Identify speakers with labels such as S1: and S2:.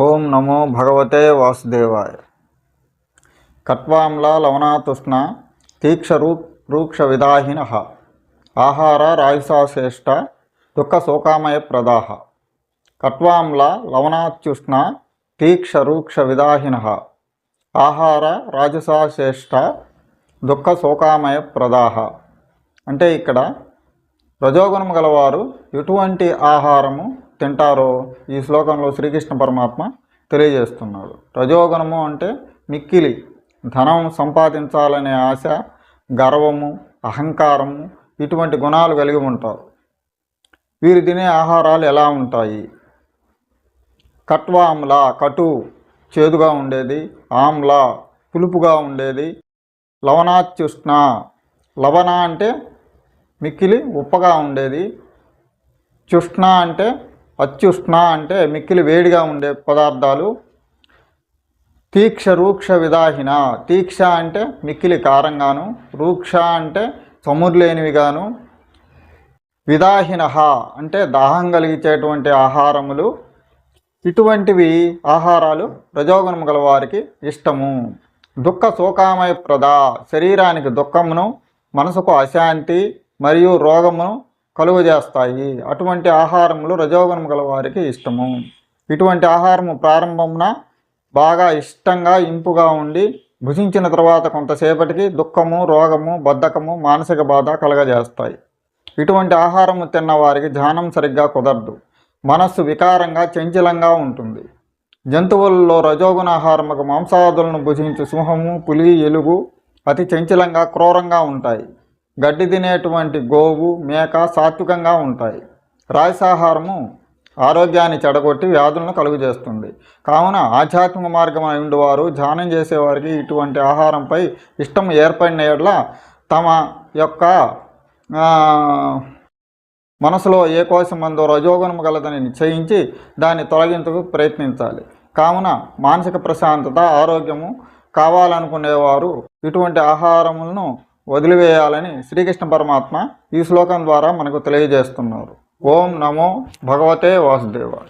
S1: ఓం నమో భగవతే వాసుదేవాయ. కట్వాంల లవణాతుష్ణ తీక్ష రూక్ష విదాహిన ఆహార రాయుసాశ్రేష్ట దుఃఖ శోకామయ ప్రదాహ కట్వాంల లవణాత్యుష్ణ తీక్ష రూక్ష విదాహిన ఆహార రాజసాశ్రేష్ట దుఃఖ శోకామయ ప్రదాహ అంటే ఇక్కడ రజోగుణం గలవారు ఎటువంటి ఆహారము తింటారో ఈ శ్లోకంలో శ్రీకృష్ణ పరమాత్మ తెలియజేస్తున్నాడు. రజోగుణము అంటే మిక్కిలి ధనం సంపాదించాలనే ఆశ గర్వము అహంకారము ఇటువంటి గుణాలు కలిగి ఉంటారు. వీరు తినే ఆహారాలు ఎలా ఉంటాయి? కట్వ కటు చేదుగా ఉండేది. ఆమ్ల పులుపుగా ఉండేది. లవణాత్యుష్ణ లవణ అంటే మిక్కిలి ఉప్పగా ఉండేది. చుష్ణ అంటే అత్యుష్ణ అంటే మిక్కిలి వేడిగా ఉండే పదార్థాలు. తీక్ష రూక్ష విదాహిన. తీక్ష అంటే మిక్కిలి కారంగాను రూక్ష అంటే చమురులేనివిగాను విదాహిన అంటే దాహం కలిగించేటువంటి ఆహారములు. ఇటువంటివి ఆహారాలు రజోగుణం గల వారికి ఇష్టము. దుఃఖ శోకామయ ప్రద శరీరానికి దుఃఖమును మనసుకు అశాంతి మరియు రోగమును కలుగజేస్తాయి. అటువంటి ఆహారములు రజోగుణం గల వారికి ఇష్టము. ఇటువంటి ఆహారము ప్రారంభమున బాగా ఇష్టంగా ఇంపుగా ఉండి భుజించిన తర్వాత కొంతసేపటికి దుఃఖము రోగము బద్ధకము మానసిక బాధ కలగజేస్తాయి. ఇటువంటి ఆహారము తిన్న వారికి ధ్యానం సరిగ్గా కుదరదు. మనస్సు వికారంగా చంచలంగా ఉంటుంది. జంతువులలో రజోగుణ ఆహారముకు మాంసాదులను భుజించు సింహము పులి ఎలుగు అతి చంచలంగా క్రూరంగా ఉంటాయి. గడ్డి తినేటువంటి గోవు మేక సాత్వికంగా ఉంటాయి. రాయసాహారము ఆరోగ్యాన్ని చెడగొట్టి వ్యాధులను కలుగజేస్తుంది. కావున ఆధ్యాత్మిక మార్గం అయి వారు ధ్యానం చేసేవారికి ఇటువంటి ఆహారంపై ఇష్టం ఏర్పడిన ఎడ్ల తమ యొక్క మనసులో ఏ కోశం అందో రజోగుణము గలదని నిశ్చయించి దాన్ని తొలగించకు ప్రయత్నించాలి. కావున మానసిక ప్రశాంతత ఆరోగ్యము కావాలనుకునేవారు ఇటువంటి ఆహారములను వదిలివేయాలని శ్రీకృష్ణ పరమాత్మ ఈ శ్లోకం ద్వారా మనకు తెలియజేస్తున్నారు. ఓం నమో భగవతే వాసుదేవాయ.